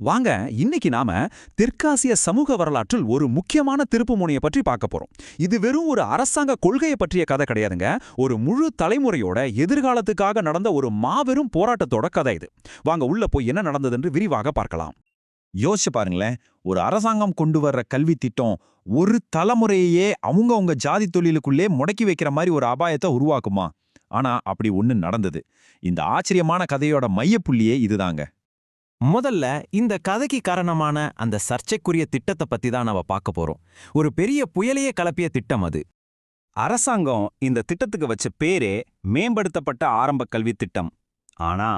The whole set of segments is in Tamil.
வாங்க இன்னைக்கு நாம தெற்காசிய சமூக வரலாற்றில் ஒரு முக்கியமான திருப்புமுனையை பற்றி பார்க்க போறோம். இது வெறும் ஒரு அரசாங்க கொள்கையை பற்றிய கதை கிடையாதுங்க. ஒரு முழு தலைமுறையோட எதிர்காலத்துக்காக நடந்த ஒரு மாபெரும் போராட்டத்தோட கதை இது. வாங்க உள்ள போய் என்ன நடந்ததுன்னு விரிவாக பார்க்கலாம். யோசிச்சு பாருங்களேன். ஒரு அரசாங்கம் கொண்டு வர்ற கல்வி திட்டம் ஒரு தலைமுறையே அவங்க அவங்க ஜாதி தொழிலுக்குள்ளே முடக்கி வைக்கிற மாதிரி ஒரு அபாயத்தை உருவாக்குமா? ஆனா அப்படி ஒன்று நடந்தது. இந்த ஆச்சரியமான கதையோட மையப்புள்ளியே இதுதாங்க. முதல்ல இந்த கதைக்கு காரணமான அந்த சர்ச்சைக்குரிய திட்டத்தை பத்தி தான் நாம பார்க்க போறோம். ஒரு பெரிய புயலையே கலப்பிய திட்டம் அது. அரசாங்கம் இந்த திட்டத்துக்கு வச்ச பேரே மேம்படுத்தப்பட்ட ஆரம்ப கல்வி திட்டம். ஆனா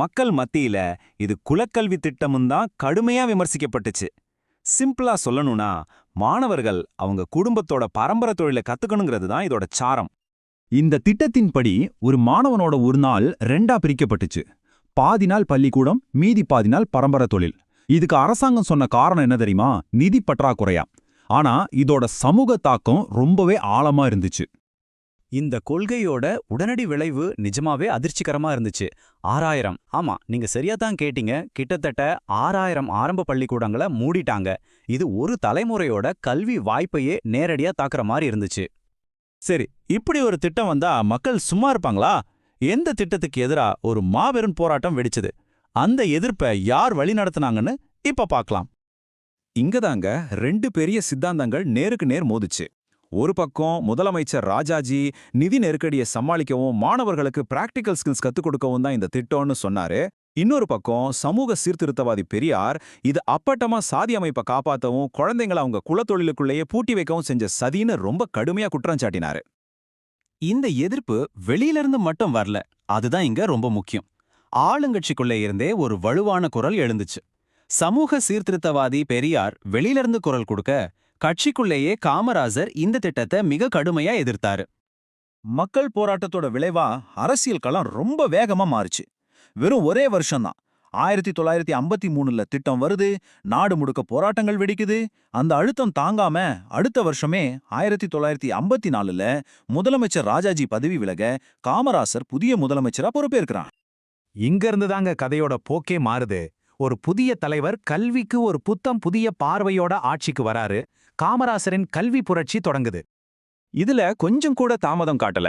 மக்கள் மத்தியில இது குலக்கல்வி திட்டமும் தான் கடுமையா விமர்சிக்கப்பட்டுச்சு. சிம்பிளா சொல்லணும்னா மாணவர்கள் அவங்க குடும்பத்தோட பரம்பரை தொழிலை கத்துக்கணுங்கிறது தான் இதோட சாரம். இந்த திட்டத்தின்படி ஒரு மாணவனோட ஒரு நாள் ரெண்டா பிரிக்கப்பட்டுச்சு. பாதி நாள் பள்ளிக்கூடம் மீதி பாதி நாள் பரம்பரை தொழில். இதுக்கு அரசாங்கம் சொன்ன காரணம் என்ன தெரியுமா? நிதி பற்றாக்குறையா? ஆனா இதோட சமூக தாக்கம் ரொம்பவே ஆழமா இருந்துச்சு. இந்த கொள்கையோட உடனடி விளைவு நிஜமாவே அதிர்ச்சிகரமா இருந்துச்சு. ஆறாயிரம். ஆமா நீங்க சரியா தான் கேட்டீங்க. கிட்டத்தட்ட ஆறாயிரம் ஆரம்ப பள்ளிக்கூடங்களை மூடிட்டாங்க. இது ஒரு தலைமுறையோட கல்வி வாய்ப்பையே நேரடியா தாக்குற மாதிரி இருந்துச்சு. சரி இப்படி ஒரு திட்டம் வந்தா மக்கள் சும்மா இருப்பாங்களா? எந்த திட்டத்துக்கு எதிரா ஒரு மாபெரும் போராட்டம் வெடிச்சது? அந்த எதிர்ப்பை யார் வழி நடத்தினாங்கன்னு இப்ப பார்க்கலாம் இங்கதாங்க ரெண்டு பெரிய சித்தாந்தங்கள் நேருக்கு நேர் மோதுச்சு. ஒரு பக்கம் முதலமைச்சர் ராஜாஜி நிதி நெருக்கடியை சமாளிக்கவும் மாணவர்களுக்கு பிராக்டிக்கல் ஸ்கில்ஸ் கத்துக் கொடுக்கவும் தான் இந்த திட்டம்னு சொன்னாரு. இன்னொரு பக்கம் சமூக சீர்திருத்தவாதி பெரியார் இது அப்பட்டமா சாதி அமைப்பை காப்பாத்தவும் குழந்தைங்களை அவங்க குலத்தொழிலுக்குள்ளேயே பூட்டி வைக்கவும் செஞ்ச சதின்னு ரொம்ப கடுமையா குற்றம் சாட்டினாரு. இந்த எதிர்ப்பு வெளியிலிருந்து மட்டும் வரல. அதுதான் இங்க ரொம்ப முக்கியம். ஆளுங்கட்சிக்குள்ளே இருந்தே ஒரு வலுவான குரல் எழுந்துச்சு. சமூக சீர்திருத்தவாதி பெரியார் வெளியிலிருந்து குரல் கொடுக்க கட்சிக்குள்ளேயே காமராஜர் இந்த திட்டத்தை மிக கடுமையா எதிர்த்தாரு. மக்கள் போராட்டத்தோட விளைவா அரசியல் களம் ரொம்ப வேகமா மாறுச்சு. வெறும் ஒரே வருஷம்தான். ஆயிரத்தி தொள்ளாயிரத்தி ஐம்பத்தி மூணுல திட்டம் வருது நாடு முழுக்க போராட்டங்கள் வெடிக்குது. அந்த அழுத்தம் தாங்காம அடுத்த வருஷமே ஆயிரத்தி தொள்ளாயிரத்தி ஐம்பத்தி நாலுல முதலமைச்சர் ராஜாஜி பதவி விலக காமராசர் புதிய முதலமைச்சரா பொறுப்பேற்கிறான். இங்க இருந்து தாங்க கதையோட போக்கே மாறுது. ஒரு புதிய தலைவர் கல்விக்கு ஒரு புத்தம் புதிய பார்வையோட ஆட்சிக்கு வராரு. காமராசரின் கல்வி புரட்சி தொடங்குது. இதுல கொஞ்சம் கூட தாமதம் காட்டல.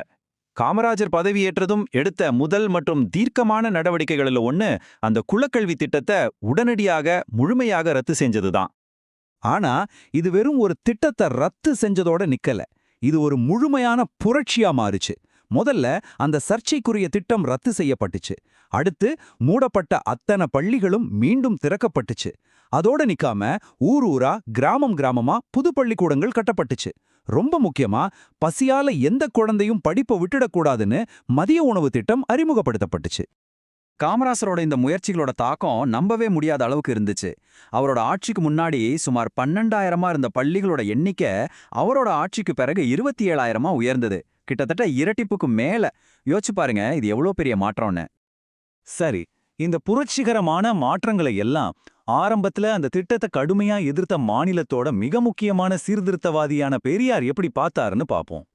காமராஜர் பதவியேற்றதும் எடுத்த முதல் மற்றும் தீர்க்கமான நடவடிக்கைகளில் ஒன்று அந்த குலக்கல்வி திட்டத்தை உடனடியாக முழுமையாக ரத்து செஞ்சதுதான். ஆனா இது வெறும் ஒரு திட்டத்தை ரத்து செஞ்சதோட நிக்கல. இது ஒரு முழுமையான புரட்சியா மாறுச்சு. முதல்ல அந்த சர்ச்சைக்குரிய திட்டம் ரத்து செய்யப்பட்டுச்சு. அடுத்து மூடப்பட்ட அத்தனை பள்ளிகளும் மீண்டும் திறக்கப்பட்டுச்சு. அதோட நிக்காம ஊர் ஊரா கிராமம் கிராமமா புது பள்ளிக்கூடங்கள் கட்டப்பட்டுச்சு. ரொம்ப முக்கியமா பசியால எந்த குழந்தையும் படிப்பை விட்டுடக்கூடாதுன்னு மதிய உணவு திட்டம் அறிமுகப்படுத்தப்பட்டுச்சு. காமராசரோட இந்த முயற்சிகளோட தாக்கம் நம்பவே முடியாத அளவுக்கு இருந்துச்சு. அவரோட ஆட்சிக்கு முன்னாடி சுமார் பன்னெண்டாயிரமா இருந்த பள்ளிகளோட எண்ணிக்கை அவரோட ஆட்சிக்கு பிறகு இருபத்தி ஏழாயிரமா உயர்ந்தது. கிட்டத்தட்ட இரட்டிப்புக்கு மேல. யோசிச்சு பாருங்க இது எவ்வளோ பெரிய மாற்றம்னு. சரி இந்த புரட்சிகரமான மாற்றங்களை எல்லாம் ஆரம்பத்துல அந்த திட்டத்தை கடுமையா எதிர்த்த மாநிலத்தோட மிக முக்கியமான சீர்திருத்தவாதியான பெரியார் எப்படி பார்த்தாருன்னு பாப்போம்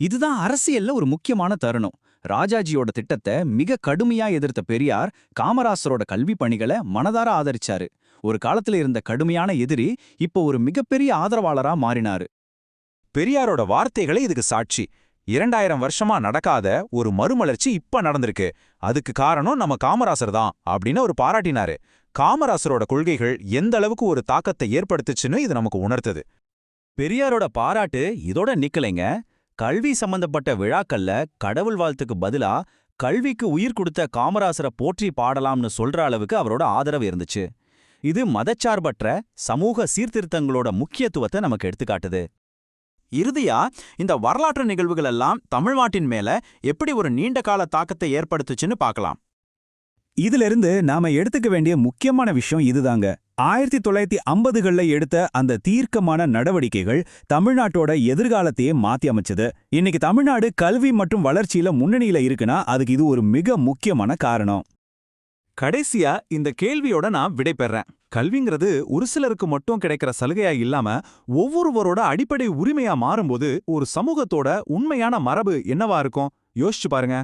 இதுதான் அரசியல்ல ஒரு முக்கியமான தருணம். ராஜாஜியோட திட்டத்தை மிக கடுமையா எதிர்த்த பெரியார் காமராசரோட கல்வி பணிகளை மனதார ஆதரிச்சாரு. ஒரு காலத்துல இருந்த கடுமையான எதிரி இப்போ ஒரு மிகப்பெரிய ஆதரவாளரா மாறினாரு. பெரியாரோட வார்த்தைகளே இதுக்கு சாட்சி. இரண்டாயிரம் வருஷமா நடக்காத ஒரு மறுமலர்ச்சி இப்ப நடந்திருக்கு. அதுக்கு காரணம் நம்ம காமராசர் தான் அப்படின்னு அவர் பாராட்டினாரு. காமராசரோட கொள்கைகள் எந்த அளவுக்கு ஒரு தாக்கத்தை ஏற்படுத்துச்சுன்னு இது நமக்கு உணர்த்தது. பெரியாரோட பாராட்டு இதோட நிக்கலைங்க. கல்வி சம்பந்தப்பட்ட விழாக்கள்ல கடவுள் வாழ்த்துக்கு பதிலா கல்விக்கு உயிர் கொடுத்த காமராசரை போற்றி பாடலாம்னு சொல்ற அளவுக்கு அவரோட ஆதரவு இருந்துச்சு. இது மதச்சார்பற்ற சமூக சீர்திருத்தங்களோட முக்கியத்துவத்தை நமக்கு எடுத்துக்காட்டுது. இறுதியா இந்த வரலாற்று நிகழ்வுகள் எல்லாம் தமிழ்நாட்டின் மேல எப்படி ஒரு நீண்ட கால தாக்கத்தை ஏற்படுத்துச்சுன்னு பார்க்கலாம். இதிலிருந்து நாம எடுத்துக்க வேண்டிய முக்கியமான விஷயம் இதுதாங்க. ஆயிரத்தி தொள்ளாயிரத்தி ஐம்பதுகள்ல எடுத்த அந்த தீர்க்கமான நடவடிக்கைகள் தமிழ்நாட்டோட எதிர்காலத்தையே மாத்தி அமைச்சது. இன்னைக்கு தமிழ்நாடு கல்வி மற்றும் வளர்ச்சியில முன்னணியில இருக்குன்னா அதுக்கு இது ஒரு மிக முக்கியமான காரணம். கடைசியா இந்த கேள்வியோட நான் விடை பெறேன் கல்விங்கிறது ஒரு சிலருக்கு மட்டும் கிடைக்கிற சலுகையா இல்லாம ஒவ்வொருவரோட அடிப்படை உரிமையா மாறும்போது ஒரு சமூகத்தோட உண்மையான மரபு என்னவா இருக்கும்? யோசிச்சு பாருங்க.